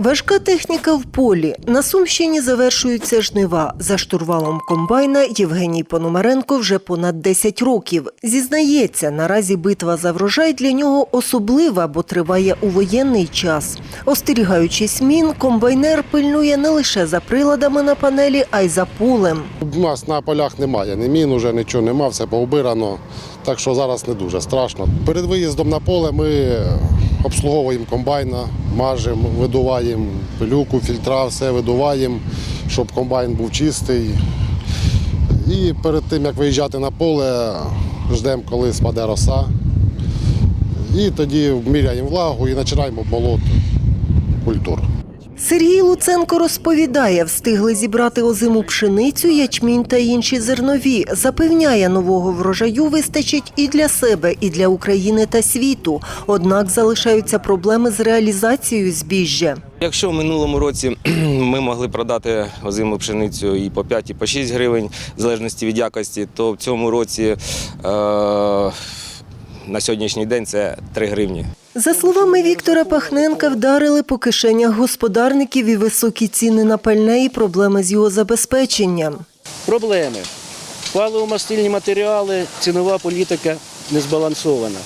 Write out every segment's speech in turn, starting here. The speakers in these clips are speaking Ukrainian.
Важка техніка в полі. На Сумщині завершуються жнива. За штурвалом комбайна Євгеній Пономаренко вже понад 10 років. Зізнається, наразі битва за врожай для нього особлива, бо триває у воєнний час. Остерігаючись мін, комбайнер пильнує не лише за приладами на панелі, а й за полем. У нас на полях немає, ні мін, уже нічого нема, все поубирано. Так що зараз не дуже страшно. Перед виїздом на поле ми обслуговуємо комбайна, мажемо, видуваємо пилюку, фільтра, все видуваємо, щоб комбайн був чистий. І перед тим, як виїжджати на поле, ждемо, коли спаде роса. І тоді міряємо влагу і починаємо болото культур. Сергій Луценко розповідає, встигли зібрати озиму пшеницю, ячмінь та інші зернові. Запевняє, нового врожаю вистачить і для себе, і для України та світу. Однак залишаються проблеми з реалізацією збіжжя. Якщо в минулому році ми могли продати озиму пшеницю і по 5, і по 6 гривень, в залежності від якості, то в цьому році е, на сьогоднішній день це 3 гривні. За словами Віктора Пахненка, вдарили по кишенях господарників і високі ціни на пальне і проблеми з його забезпеченням. Проблеми. Паливо-мастильні матеріали, цінова політика не збалансована.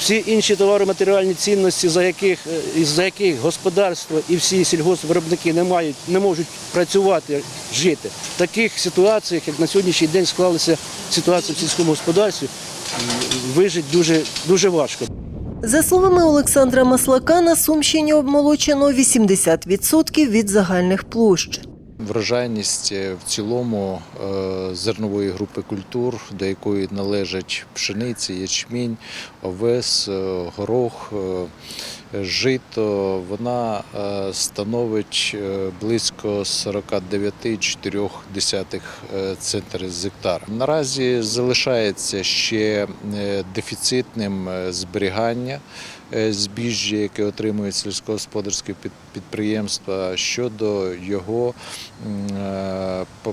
Всі інші товароматеріальні цінності, за яких, е, із-за яких господарство і всі сільгоспвиробники не, не можуть працювати, жити. В таких ситуаціях, як на сьогоднішній день склалася ситуація в сільському господарстві, вижити дуже, дуже важко. За словами Олександра Маслака, на Сумщині обмолочено 80% від загальних площ. Врожайність е, в цілому е, зернової групи культур, до якої належать пшениці, ячмінь, овес, е, горох, жито, вона е, становить е, близько 49,4 е, центри з гектара. Наразі залишається ще дефіцитним зберігання збіжжя, яке отримують сільськогосподарські під- підприємства, щодо його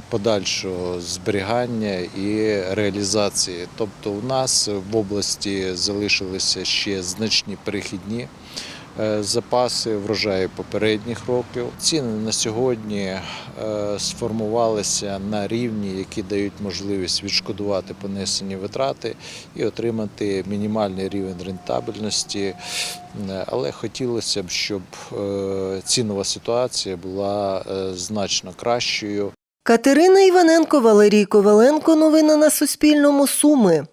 подальшого зберігання і реалізації. Тобто, у нас в області залишилися ще значні перехідні. Е, Запаси врожаю попередніх років. Ціни на сьогодні е, сформувалися на рівні, які дають можливість відшкодувати понесені витрати і отримати мінімальний рівень рентабельності. Е, Але хотілося б, щоб цінова ситуація була значно кращою. Катерина Іваненко, Валерій Коваленко. Новини на Суспільному. Суми.